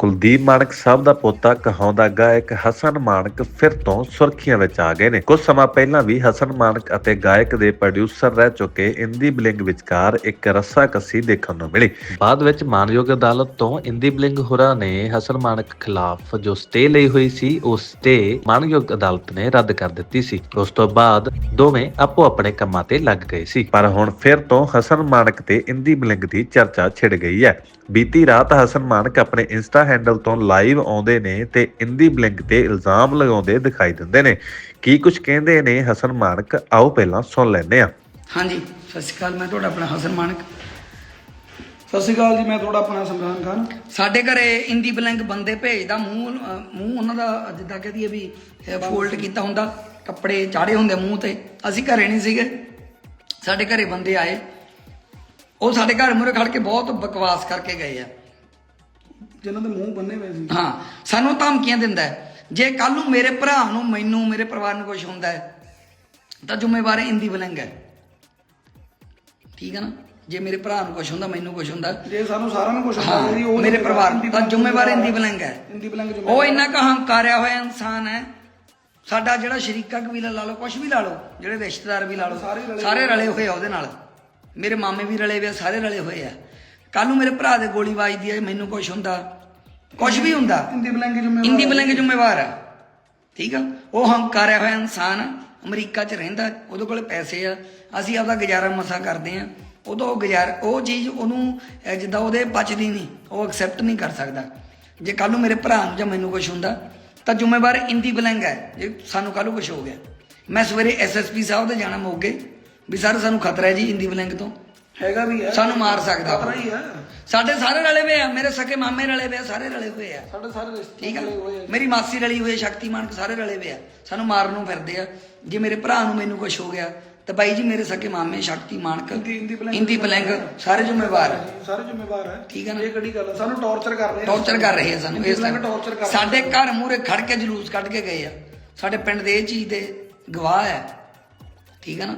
ਕੁਲਦੀਪ ਮਾਨਕ ਸਾਹਿਬ ਦਾ ਪੋਤਾ ਕਹਾਉਂਦਾ ਗਾਇਕ ਹਸਨ ਮਾਨਕ ਫਿਰ ਤੋਂ ਸੁਰਖੀਆਂ ਵਿੱਚ ਆ ਗਏ ਨੇ। ਕੁਝ ਸਮਾਂ ਪਹਿਲਾਂ ਵੀ ਹਸਨ ਮਾਨਕ ਅਤੇ ਗਾਇਕ ਦੇ ਪ੍ਰੋਡਿਊਸਰ ਰਹਿ ਚੁੱਕੇ ਇੰਦੀ ਬਲਿੰਗ ਵਿਚਕਾਰ ਇੱਕ ਰੱਸਾ ਕੱਸੀ ਦੇਖਣ ਨੂੰ ਮਿਲੀ। ਬਾਅਦ ਵਿੱਚ ਮਾਨਯੋਗ ਅਦਾਲਤ ਤੋਂ ਇੰਦੀ ਬਲਿੰਗ ਹੋਰਾਂ ਨੇ ਹਸਨ ਮਾਨਕ ਖਿਲਾਫ ਜੋ ਸਟੇ ਲਈ ਹੋਈ ਸੀ, ਉਹ ਸਟੇ ਮਾਨਯੋਗ ਅਦਾਲਤ ਨੇ ਰੱਦ ਕਰ ਦਿੱਤੀ ਸੀ। ਉਸ ਤੋਂ ਬਾਅਦ ਦੋਵੇਂ ਆਪੋ ਆਪਣੇ ਕੰਮਾਂ ਤੇ ਲੱਗ ਗਏ ਸੀ। ਪਰ ਹੁਣ ਫਿਰ ਤੋਂ ਹਸਨ ਮਾਨਕ ਤੇ ਇੰਦੀ ਬਲਿੰਗ ਦੀ ਚਰਚਾ ਛਿੜ ਗਈ ਹੈ। ਬੀਤੀ ਰਾਤ ਹਸਨ ਮਾਨਕ ਆਪਣੇ ਇੰਸਟਾ ਹੈਂਡਲ ਤੋਂ ਲਾਈਵ ਆਉਂਦੇ ਨੇ ਤੇ ਇੰਦੀ ਬਲਿੰਗ ਤੇ ਇਲਜ਼ਾਮ ਲਗਾਉਂਦੇ ਦਿਖਾਈ ਦਿੰਦੇ ਨੇ। ਕੀ ਕੁਝ ਕਹਿੰਦੇ ਨੇ ਹਸਨ ਮਾਨਕ? ਆਓ ਪਹਿਲਾਂ ਸੁਣ ਲੈਂਦੇ ਹਾਂ। ਹਾਂਜੀ ਸਤਿ ਸ਼੍ਰੀ ਅਕਾਲ ਮੈਂ ਤੁਹਾਡਾ ਆਪਣਾ ਹਸਨ ਮਾਨਕ। ਸਤਿ ਸ਼੍ਰੀ ਅਕਾਲ ਜੀ ਮੈਂ ਤੁਹਾਡਾ ਆਪਣਾ ਸਮਰਾਨ ਖਾਨ। ਸਾਡੇ ਘਰੇ ਇੰਦੀ ਬਲੈਂਕ ਬੰਦੇ ਭੇਜਦਾ ਮੂੰਹ ਮੂੰਹ ਉਹਨਾਂ ਦਾ ਜਿੱਦਾਂ ਕਹਦੀਏ ਵੀ ਫੋਲਡ ਕੀਤਾ ਹੁੰਦਾ ਕੱਪੜੇ ਚਾੜੇ ਹੁੰਦੇ ਮੂੰਹ ਤੇ। ਅਸੀਂ ਘਰੇ ਨਹੀਂ ਸੀਗੇ। ਸਾਡੇ ਘਰੇ ਬੰਦੇ ਆਏ। ਉਹ ਸਾਡੇ ਘਰ ਮੂਹਰੇ ਖੜ ਕੇ ਬਹੁਤ ਬਕਵਾਸ ਕਰਕੇ ਗਏ ਆ। ਜਿਨ੍ਹਾਂ ਦੇ ਮੂੰਹ ਬੰਨੇ ਹੋਏ ਸੀ। ਹਾਂ ਸਾਨੂੰ ਧਮਕੀਆਂ ਦਿੰਦਾ ਹੈ। ਜੇ ਕੱਲ ਨੂੰ ਮੇਰੇ ਭਰਾ ਨੂੰ ਮੈਨੂੰ ਮੇਰੇ ਪਰਿਵਾਰ ਨੂੰ ਕੁਝ ਹੁੰਦਾ ਹੈ ਤਾਂ ਜ਼ਿੰਮੇਵਾਰ ਇੰਦੀ ਬਲੈਂਕ ਹੈ। ਠੀਕ ਹੈ ਨਾ? ਜੇ ਮੇਰੇ ਭਰਾ ਨੂੰ ਕੁਝ ਹੁੰਦਾ ਮੈਨੂੰ ਕੁਝ ਹੁੰਦਾ। ਜੇ ਸਾਨੂੰ ਸਾਰਿਆਂ ਨੂੰ ਕੁਝ ਹਾਂ ਮੇਰੇ ਪਰਿਵਾਰ ਨੂੰ ਤਾਂ ਜ਼ਿੰਮੇਵਾਰ ਇੰਦੀ ਬਲੈਂਕ ਹੈ। ਇੰਦੀ ਬਲੰਗ ਉਹ ਇੰਨਾ ਕੁ ਹੰਕਾਰਿਆ ਹੋਇਆ ਇਨਸਾਨ ਹੈ। ਸਾਡਾ ਜਿਹੜਾ ਸ਼ਰੀਕਾ ਕਬੀਲਾ ਲਾ ਲਓ ਕੁਝ ਵੀ ਲਾ ਲਓ ਜਿਹੜੇ ਰਿਸ਼ਤੇਦਾਰ ਵੀ ਲਾ ਲਓ ਸਾਰੇ ਰਲੇ ਹੋਏ ਆ ਉਹਦੇ ਨਾਲ। ਮੇਰੇ ਮਾਮੇ ਵੀ ਰਲੇ ਆ ਸਾਰੇ ਰਲੇ ਹੋਏ ਆ। ਕੱਲ ਨੂੰ ਮੇਰੇ ਭਰਾ ਦੇ ਗੋਲੀ ਵੱਜਦੀ ਹੈ ਮੈਨੂੰ ਕੁਝ ਹੁੰਦਾ ਕੁਝ ਵੀ ਹੁੰਦਾ। ਇੰਦੀ ਬਲੰਗ ਜ਼ਿੰਮੇਵਾਰ ਇੰਦੀ ਬਲੰਗ ਜ਼ਿੰਮੇਵਾਰ ਆ। ਠੀਕ ਆ? ਉਹ ਹੰਕਾਰਿਆ ਹੋਇਆ ਇਨਸਾਨ ਆ, ਅਮਰੀਕਾ 'ਚ ਰਹਿੰਦਾ ਉਹਦੇ ਕੋਲ ਪੈਸੇ ਆ। ਅਸੀਂ ਆਪਦਾ ਗੁਜ਼ਾਰਾ ਮਸਾ ਕਰਦੇ ਆ। ਉਦੋਂ ਉਹ ਗੁਜ਼ਾਰ ਉਹ ਚੀਜ਼ ਉਹਨੂੰ ਜਿੱਦਾਂ ਉਹਦੇ ਬਚਦੀ ਨਹੀਂ ਉਹ ਐਕਸੈਪਟ ਨਹੀਂ ਕਰ ਸਕਦਾ। ਜੇ ਕੱਲ ਨੂੰ ਮੇਰੇ ਭਰਾ ਨੂੰ ਜਾਂ ਮੈਨੂੰ ਕੁਝ ਹੁੰਦਾ ਤਾਂ ਜ਼ਿੰਮੇਵਾਰ ਇੰਦੀ ਬਲੰਗ ਹੈ ਜੇ ਸਾਨੂੰ ਕੱਲ ਨੂੰ ਕੁਝ ਹੋ ਗਿਆ। ਮੈਂ ਸਵੇਰੇ ਐਸਐਸਪੀ ਸਾਹਿਬ ਦੇ ਜਾਣਾ ਮੋਗੇ। ਵੀ ਸਰ ਸਾਨੂੰ ਖਤਰਾ ਹੈ ਜੀ ਇੰਦੀ ਬਲੰਗ ਤੋਂ। ਹੈਗਾ ਵੀ ਹੈ। ਸਾਨੂੰ ਮਾਰ ਸਕਦਾ। ਖਤਰਾ ਹੀ ਹੈ। ਸਾਡੇ ਸਾਰੇ ਰਲੇ ਹੋਏ ਆ ਮੇਰੇ ਸਕੇ ਮਾਮੇ ਰਲੇ ਹੋਏ ਆ ਸਾਰੇ ਰਲੇ ਹੋਏ ਆ। ਸਾਡੇ ਸਾਰੇ ਰਿਸ਼ਤੇ ਠੀਕ ਆ। ਰਲੇ ਹੋਏ ਆ। ਮੇਰੀ ਮਾਸੀ ਰਲੀ ਹੋਈ ਹੈ ਸ਼ਕਤੀਮਾਨ ਸਾਰੇ ਰਲੇ ਹੋਏ ਆ। ਸਾਨੂੰ ਮਾਰਨ ਨੂੰ ਫਿਰਦੇ ਆ। ਜੇ ਮੇਰੇ ਭਰਾ ਨੂੰ ਮੈਨੂੰ ਕੁਝ ਹੋ ਗਿਆ ਤਾਂ ਬਾਈ ਜੀ ਮੇਰੇ ਸਕੇ ਮਾਮੇ ਸ਼ਕਤੀਮਾਨ ਇੰਦੀ- ਇੰਦੀ ਬਲੰਗ ਸਾਰੇ ਜ਼ਿੰਮੇਵਾਰ ਆ। ਸਾਰੇ ਜ਼ਿੰਮੇਵਾਰ ਹੈ ਠੀਕ ਹੈ ਨਾ? ਇਹ ਕਿਹੜੀ ਗੱਲ ਹੈ ਸਾਨੂੰ ਟੌਰਚਰ ਕਰ ਰਹੇ ਆ। ਟੌਰਚਰ ਕਰ ਰਹੇ ਆ ਸਾਨੂੰ ਇਸ time। ਟੌਰਚਰ ਕਰ ਸਾਡੇ ਘਰ ਮੂਹਰੇ ਖੜ ਕੇ ਜਲੂਸ ਕੱਢ ਕੇ ਗਏ ਆ। ਸਾਡੇ ਪਿੰਡ ਦੇ ਇਹ ਚੀਜ਼ ਦੇ ਗਵਾਹ ਹੈ ਠੀਕ ਹੈ ਨਾ?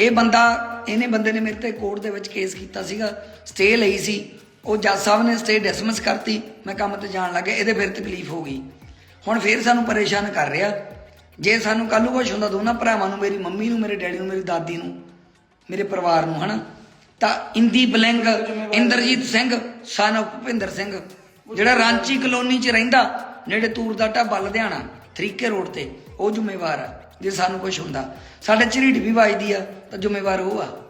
ਇਹ ਬੰਦਾ, ਇਹਨੇ ਬੰਦੇ ਨੇ ਮੇਰੇ ਤੇ ਕੋਰਟ ਦੇ ਵਿੱਚ ਕੇਸ ਕੀਤਾ ਸੀਗਾ ਸਟੇ ਲਈ ਸੀ। ਉਹ ਜੱਜ ਸਾਹਿਬ ਨੇ ਸਟੇ ਡਿਸਮਿਸ ਕਰਤੀ। ਮੈਂ ਕੰਮ ਤੇ ਜਾਣ ਲੱਗਾ ਇਹਦੇ ਫਿਰ ਤਕਲੀਫ ਹੋ ਗਈ। ਹੁਣ ਫਿਰ ਸਾਨੂੰ ਪਰੇਸ਼ਾਨ ਕਰ ਰਿਹਾ। ਜੇ ਸਾਨੂੰ ਕੱਲ੍ਹ ਨੂੰ ਕੁਛ ਹੁੰਦਾ, ਦੋਨਾਂ ਭਰਾਵਾਂ ਨੂੰ, ਮੇਰੀ ਮੰਮੀ ਨੂੰ, ਮੇਰੇ ਡੈਡੀ ਨੂੰ, ਮੇਰੀ ਦਾਦੀ ਨੂੰ, ਮੇਰੇ ਪਰਿਵਾਰ ਨੂੰ, ਹਨਾ? ਤਾਂ ਇੰਦੀ ਬਲੈਂਗ ਇੰਦਰਜੀਤ ਸਿੰਘ ਸਨ ਭੁਪਿੰਦਰ ਸਿੰਘ, ਜਿਹੜਾ ਰਾਂਚੀ ਕਲੋਨੀ 'ਚ ਰਹਿੰਦਾ, ਨੇੜੇ ਤੂਰ ਦਾ ਢਾਬਾ ਲੁਧਿਆਣਾ ਥਰੀਕੇ ਰੋਡ ਤੇ, ਉਹ ਜ਼ਿੰਮੇਵਾਰ ਆ। ਜੇ ਸਾਨੂੰ ਕੁਝ ਹੁੰਦਾ। ਸਾਡੇ ਝਰੀਟ ਵੀ ਵੱਜਦੀ ਆ ਤਾਂ ਜ਼ਿੰਮੇਵਾਰ ਉਹ ਆ।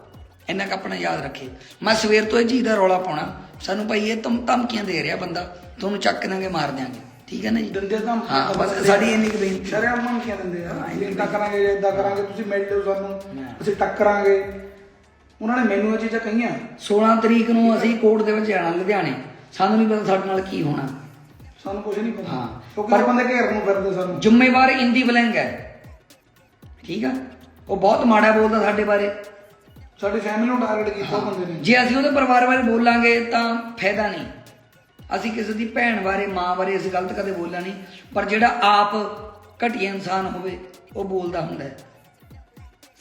ਇੰਨਾ ਕੁ ਆਪਣਾ ਯਾਦ ਰੱਖੇ। ਮੈਂ ਸਵੇਰ ਤੋਂ ਇਹ ਚੀਜ਼ ਦਾ ਰੌਲਾ ਪਾਉਣਾ। ਸਾਨੂੰ ਭਾਈ ਇਹ ਧਮ ਧਮਕੀਆਂ ਦੇ ਰਿਹਾ ਬੰਦਾ। ਤੁਹਾਨੂੰ ਚੱਕ ਦਾਂਗੇ ਮਾਰ ਦਿਆਂਗੇ। ਠੀਕ ਹੈ ਨਾ ਜੀ? ਦਿੰਦੇ ਤਾਂ ਹਾਂ ਬਸ ਸਾਡੀ ਇੰਨੀ ਕੁ ਬੇਨਤੀ। ਸ਼ਰਿਆਮ ਧਮਕੀਆਂ ਦਿੰਦੇ ਆ। ਇਦਾਂ ਕਰਾਂਗੇ ਇਦਾਂ ਕਰਾਂਗੇ ਤੁਸੀਂ ਮਿਲ ਲਿਓ ਸਾਨੂੰ। ਅਸੀਂ ਟੱਕਰਾਂਗੇ। ਉਹਨਾਂ ਨੇ ਮੈਨੂੰ ਇਹ ਚੀਜ਼ਾਂ ਕਹੀਆਂ। 16 ਤਰੀਕ ਨੂੰ ਅਸੀਂ ਕੋਰਟ ਦੇ ਵਿੱਚ ਜਾਣਾ ਲੁਧਿਆਣੇ। ਸਾਨੂੰ ਨਹੀਂ ਪਤਾ ਸਾਡੇ ਨਾਲ ਕੀ ਹੋਣਾ। ਸਾਨੂੰ ਕੁਝ ਨਹੀਂ ਪਤਾ। ਹਾਂ। ਕਿਉਂਕਿ ਬੰਦੇ ਘੇਰ ਨੂੰ ਫਿਰਦੇ ਸਾਨੂੰ। ਜ਼ਿੰਮੇਵਾਰ ਇੰਦੀ ਬਲੰਗ ਹੈ। ਠੀਕ ਆ? ਉਹ ਬਹੁਤ ਮਾੜਾ ਬੋਲਦਾ ਸਾਡੇ ਬਾਰੇ। ਸਾਡੀ ਫੈਮਿਲੀ ਨੂੰ ਟਾਰਗੇਟ ਕੀਤਾ ਬੰਦੇ ਨੇ। ਜੇ ਅਸੀਂ ਉਹਦੇ ਪਰਿਵਾਰ ਬਾਰੇ ਬੋਲਾਂਗੇ ਤਾਂ ਫਾਇਦਾ ਨਹੀਂ। ਅਸੀਂ ਕਿਸੇ ਦੀ ਭੈਣ ਬਾਰੇ ਮਾਂ ਬਾਰੇ ਅਸੀਂ ਗਲਤ ਕਦੇ ਬੋਲਿਆ ਨਹੀਂ। ਪਰ ਜਿਹੜਾ ਆਪ ਘਟੀਆ ਇਨਸਾਨ ਹੋਵੇ ਉਹ ਬੋਲਦਾ ਹੁੰਦਾ ਹੈ।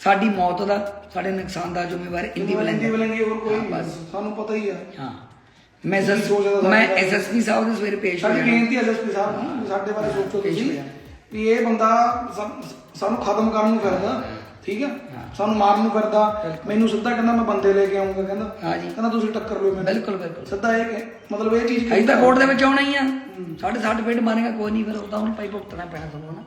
ਸਾਡੀ ਮੌਤ ਦਾ ਸਾਡੇ ਨੁਕਸਾਨ ਦਾ ਜ਼ਿੰਮੇਵਾਰ ਇੰਦੀ ਬਲੰਗੀ ਹੋਰ ਕੋਈ ਬਸ। ਸਾਨੂੰ ਪਤਾ ਹੀ ਆ। ਹਾਂ। ਮੈਂ ਤਾਂ ਮੈਂ। ਐਸਐਸਪੀ ਸਾਹਿਬ ਦੇ ਸਵੇਰੇ ਪੇਸ਼ ਹੋ ਸਾਡੀ ਬੇਨਤੀ ਸਾਹਿਬ ਬਾਰੇ ਸੋਚੋ ਤੁਸੀਂ। ਵੀ ਇਹ ਬੰਦਾ ਸਾ- ਸਾਨੂੰ ਖਤਮ ਕਰਨ ਨੂੰ ਫਿਰਦਾ ਠੀਕ ਹੈ? ਸਾਨੂੰ ਮਾਰਨ ਨੂੰ ਫਿਰਦਾ। ਮੈਨੂੰ ਸਿੱਧਾ ਕਹਿੰਦਾ ਮੈਂ ਬੰਦੇ ਲੈ ਕੇ ਆਉਂਗਾ ਕਹਿੰਦਾ। ਹਾਂ ਜੀ। ਕਹਿੰਦਾ ਤੁਸੀਂ ਟੱਕਰ ਲਿਓ ਮੈਨੂੰ। ਬਿਲਕੁਲ ਬਿਲਕੁਲ। ਸਿੱਧਾ ਇਹ ਕਿ- ਮਤਲਬ ਇਹ ਚੀਜ਼ ਅਸੀਂ ਤਾਂ ਕੋਰਟ ਦੇ ਵਿੱਚ ਆਉਣਾ ਹੀ ਆ। ਸਾਡੇ ਸੱਟ ਪੇਟ ਮਾਰੇਗਾ ਕੋਈ ਨਹੀਂ ਫਿਰ ਉਹਦਾ ਹੁਣ ਭਾਈ ਭੁਗਤਣਾ ਪੈਣਾ ਤੁਹਾਨੂੰ ਨਾ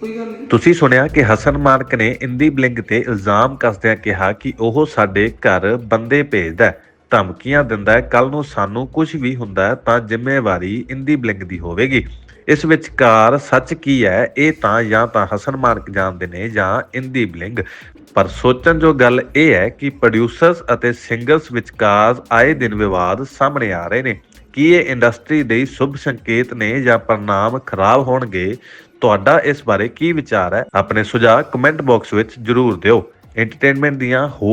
ਕੋਈ ਗੱਲ ਨਹੀਂ। ਤੁਸੀਂ ਸੁਣਿਆ ਕਿ ਹਸਨ ਮਾਨਕ ਨੇ ਇੰਦੀ ਬਲਿੰਗ ਤੇ ਇਲਜ਼ਾਮ ਕਸਦਿਆਂ ਕਿਹਾ ਕਿ ਉਹ ਸਾਡੇ ਘਰ ਬੰਦੇ ਭੇਜਦਾ ਹੈ, ਧਮਕੀਆਂ ਦਿੰਦਾ ਹੈ ਕੱਲ ਨੂੰ ਸਾਨੂੰ ਕੁਝ ਵੀ ਹੁੰਦਾ ਹੈ ਤਾਂ ਜ਼ਿੰਮੇਵਾਰੀ ਇੰਦੀ ਬਲਿੰਗ ਦੀ ਹੋਵੇਗੀ। ਇਸ ਵਿਚਕਾਰ ਸੱਚ ਕੀ ਹੈ? ਇਹ ਤਾਂ ਜਾਂ ਤਾਂ ਹਸਨ ਮਾਨਕ ਜਾਣਦੇ ਨੇ ਜਾਂ ਇੰਦੀ ਬਲਿੰਗ। ਪਰ ਸੋਚਣ ਜੋ ਗੱਲ ਇਹ ਹੈ ਕਿ ਪ੍ਰੋਡਿਊਸਰਸ ਅਤੇ ਸਿੰਗਰਸ ਵਿਚਕਾਰ ਆਏ ਦਿਨ ਵਿਵਾਦ ਸਾਹਮਣੇ ਆ ਰਹੇ ਨੇ। ਕੀ ਇਹ ਇੰਡਸਟਰੀ ਦੇ ਸ਼ੁਭ ਸੰਕੇਤ ਨੇ ਜਾਂ ਪਰਿਣਾਮ ਖਰਾਬ ਹੋਣਗੇ? ਤੁਹਾਡਾ ਇਸ ਬਾਰੇ ਕੀ ਵਿਚਾਰ ਹੈ? ਆਪਣੇ ਸੁਝਾਅ ਕਮੈਂਟ ਬਾਕਸ ਵਿੱਚ ਜਰੂਰ ਦਿਓ। ਐਂਟਰਟੇਨਮੈਂਟ ਦੀਆਂ ਹੋਰ